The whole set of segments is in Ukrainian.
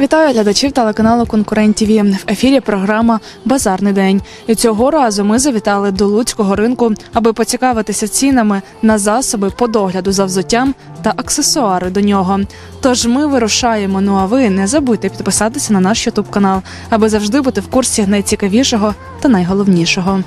Вітаю глядачів телеканалу Конкурент ТВ. В ефірі програма Базарний день. І цього разу ми завітали до Луцького ринку, аби поцікавитися цінами на засоби по догляду за взуттям та аксесуари до нього. Тож ми вирушаємо. Ну а ви не забудьте підписатися на наш Ютуб канал, аби завжди бути в курсі найцікавішого та найголовнішого.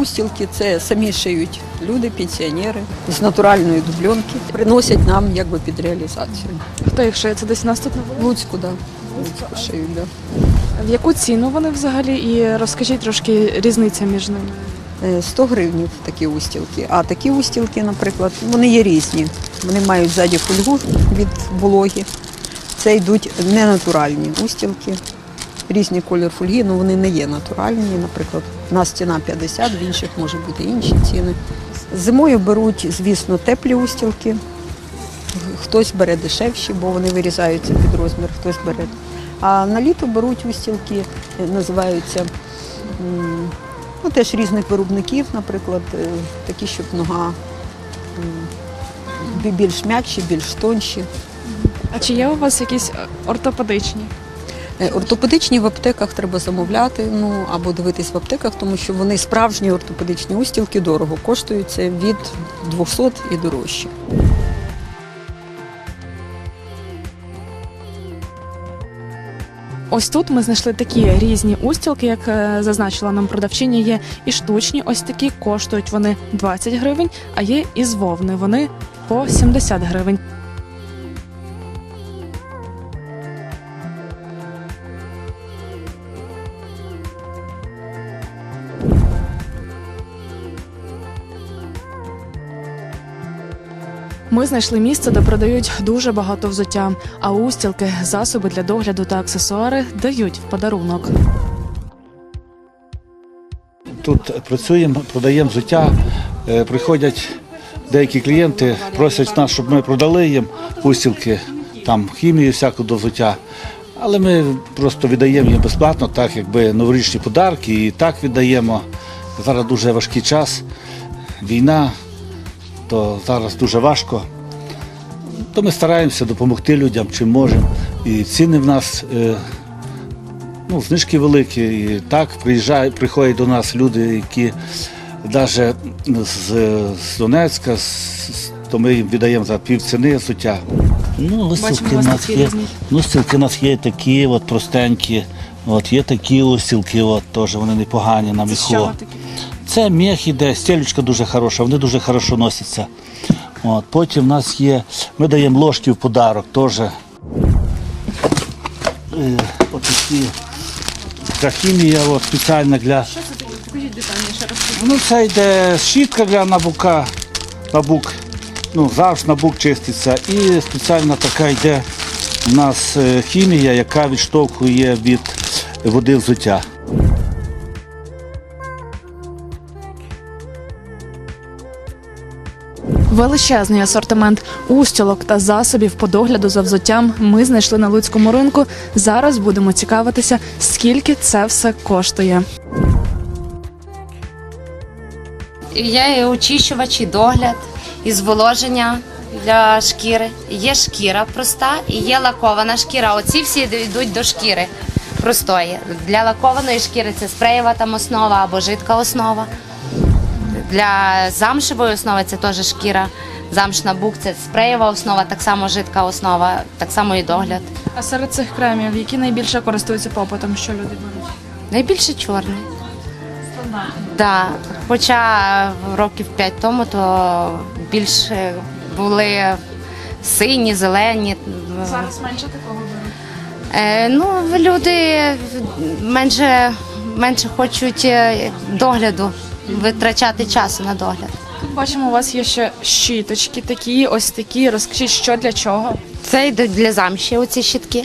Устілки це самі шиють люди, пенсіонери з натуральної дубльонки. Приносять нам якби під реалізацію. Хто їх шиє? Це десь у нас тут на В Луцьку, да. в Луцьку шиють, да. В яку ціну вони взагалі? І розкажіть трошки різниця між ними. Е, 100 гривень такі устілки. А такі устілки, наприклад, вони є різні. Вони мають ззаді фольгу від вологи. Це йдуть ненатуральні устілки. Різні колір фольги, але вони не є натуральні. Наприклад, у нас ціна 50, в інших може бути інші ціни. Зимою беруть, звісно, теплі устілки. Хтось бере дешевші, бо вони вирізаються під розмір, хтось бере. А на літо беруть устілки, е, називаються ну, теж різних виробників, наприклад, е, такі, щоб нога більш м'якші, більш тонші. А чи є у вас якісь ортопедичні? Е, Ортопедичні в аптеках треба замовляти, ну або дивитись в аптеках, тому що вони справжні ортопедичні устілки дорого коштуються від 200 і дорожче. Ось тут ми знайшли такі різні устілки, як е, зазначила нам продавчиня, є і штучні, ось такі коштують вони 20 гривень, а є і з вовни. Вони по 70 гривень. Ми знайшли місце, де продають дуже багато взуття, а устілки, засоби для догляду та аксесуари дають в подарунок. Тут працюємо, продаємо взуття. Е, Приходять деякі клієнти, просять нас, щоб ми продали їм устілки, там хімію всяку до взуття. Але ми просто віддаємо їм безплатно, так якби новорічні подарки, і так віддаємо. Зараз дуже важкий час, війна, то зараз дуже важко. То ми стараємося допомогти людям, чим можемо. І ціни в нас е, ну, знижки великі. І так приїжджають, приходять до нас люди, які навіть з, з Донецька, з, то ми їм віддаємо за пів ціни суття. Ну, листівки у нас є. Ну, стілки у нас є такі, от простенькі. От є такі устілки, от теж вони непогані на міху. Це м'ях іде, стелючка дуже хороша, вони дуже хорошо носяться. От, потім в нас є, ми даємо ложки в подарок теж. Отакі. Така хімія от, спеціальна для. Що це таке? Покажіть детальніше розкажіть. Ну, це йде щітка для набука, набук. Ну, завжди набук чиститься. І спеціальна така йде у нас е, хімія, яка відштовхує від води взуття. Величезний асортимент устілок та засобів по догляду за взуттям ми знайшли на Луцькому ринку. Зараз будемо цікавитися, скільки це все коштує. Є і очищувач, і догляд, і зволоження для шкіри. Є шкіра проста і є лакована шкіра. Оці всі йдуть до шкіри простої. Для лакованої шкіри це спреєва там основа або жидка основа. Для замшевої основи це теж шкіра. Замшна бук це спреєва основа, так само жидка основа, так само і догляд. А серед цих кремів, які найбільше користуються попитом, що люди беруть? Найбільше чорний. Да. Хоча років п'ять тому то більше були сині, зелені. Зараз менше такого беруть. Е, ну, люди менше, менше хочуть е, догляду, витрачати часу на догляд. Тут бачимо, у вас є ще щіточки такі, ось такі. Розкажіть, що для чого. Це йдуть для замші, оці щітки.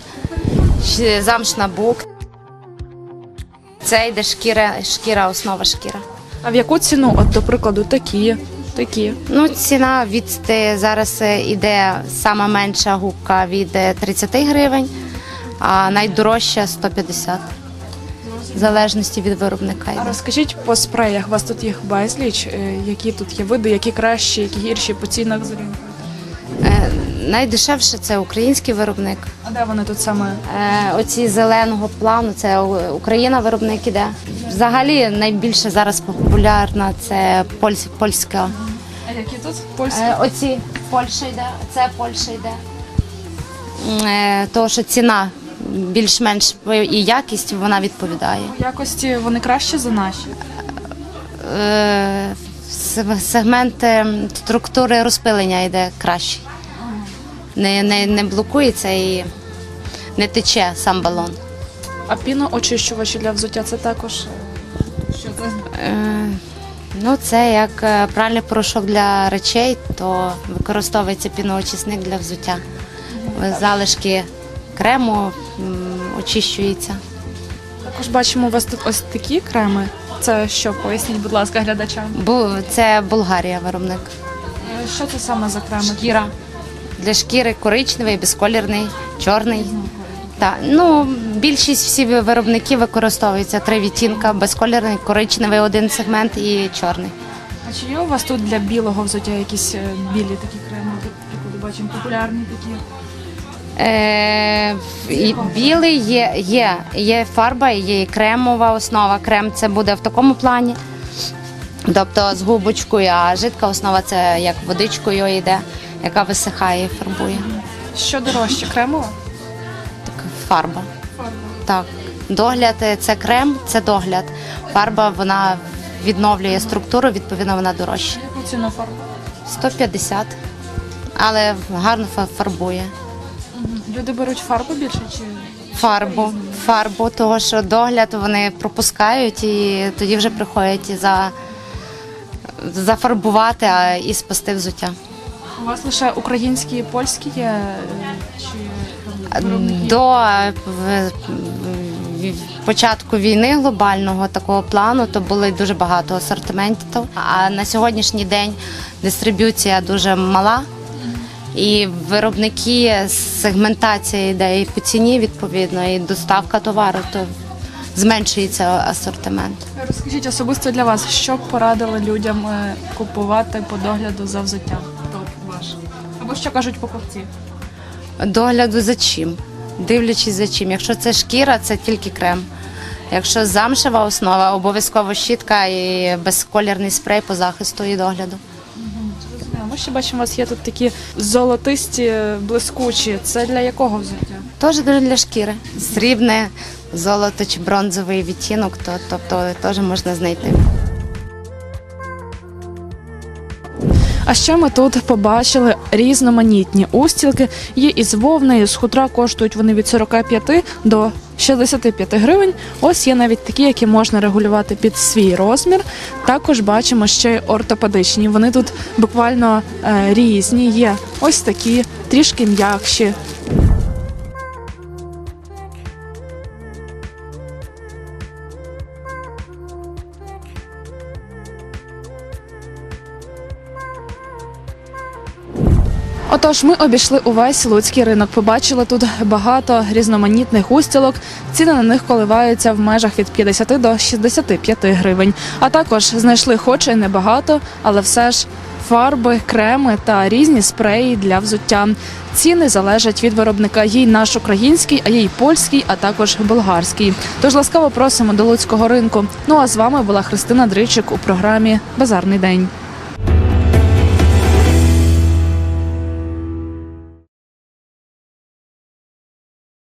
Щ- Замш на бук. Це йде шкіра, шкіра, основа шкіра. А в яку ціну? От, до прикладу, такі, такі. Ну, ціна від е, зараз е, іде сама менша губка від е, 30 гривень, а найдорожча 150. В залежності від виробника. А розкажіть по спреях, у вас тут їх безліч, е, які тут є види, які кращі, які гірші по цінах зорієнтуєте? Е, Найдешевше це український виробник. А де вони тут саме? Е, Оці зеленого плану це Україна виробник іде. Взагалі найбільше зараз популярна це польсь- польська. А які тут? Польські? Е, Оці Польща йде, це Польща йде. Е, Тому що ціна більш-менш і якість вона відповідає. В якості вони краще за наші. Е, Сегмент структури розпилення йде кращий. Не, не, не блокується і не тече сам балон. А піноочищувачі для взуття це також. Що це? Е, Ну, це як е, пральний порошок для речей, то використовується піноочисник для взуття. Залишки крему м, очищуються. Також бачимо у вас тут ось такі креми. Це що, поясніть, будь ласка, глядачам. Бу- Це Болгарія виробник. Е, Що це саме за креми? Шкіра. Для шкіри коричневий, безколірний, чорний. Так, ну більшість всі виробники використовуються три відтінка: безколірний, коричневий один сегмент і чорний. А чи є у вас тут для білого взуття якісь е, білі такі креми? Бачимо популярні такі. Е, і білий є, є, є фарба, є і кремова основа. Крем це буде в такому плані. Тобто з губочкою, а жидка основа це як водичкою йде, яка висихає і фарбує. Що дорожче, кремова? Так, фарба. Так. Догляд е, це крем, це догляд. Фарба вона відновлює структуру, відповідно, вона дорожча. Яку ціну фарба? 150, але гарно фарбує. Люди беруть фарбу більше чи Фарбу, фарбу, того що догляд вони пропускають і тоді вже приходять за, зафарбувати а, і спасти взуття. у вас лише українські і польські є? Чи там виробники? До початку війни глобального такого плану то було дуже багато асортиментів. А на сьогоднішній день дистриб'юція дуже мала. І виробники сегментація йде і по ціні відповідно, і доставка товару, то зменшується асортимент. Розкажіть особисто для вас, що б порадили людям е, купувати по догляду за взуттям? Ваш. Або що кажуть покупці? Догляду за чим? Дивлячись за чим. Якщо це шкіра, це тільки крем. Якщо замшева основа, обов'язково щітка і безколірний спрей по захисту і догляду. Ми ще бачимо, у вас є тут такі золотисті, блискучі. Це для якого взуття? Теж для шкіри. Срібне, золото чи бронзовий відтінок, то, тобто теж можна знайти. А ще ми тут побачили різноманітні устілки. Є із вовни, з хутра коштують вони від 45 до 65 гривень. Ось є навіть такі, які можна регулювати під свій розмір. Також бачимо ще й ортопедичні. Вони тут буквально е, різні. Є ось такі, трішки м'якші. Отож, ми обійшли увесь луцький ринок. Побачили тут багато різноманітних устілок. Ціни на них коливаються в межах від 50 до 65 гривень. А також знайшли, хоч і небагато, але все ж фарби, креми та різні спреї для взуття. Ціни залежать від виробника. Є й наш український, а є й польський, а також болгарський. Тож ласкаво просимо до луцького ринку. Ну а з вами була Христина Дричик у програмі Базарний день.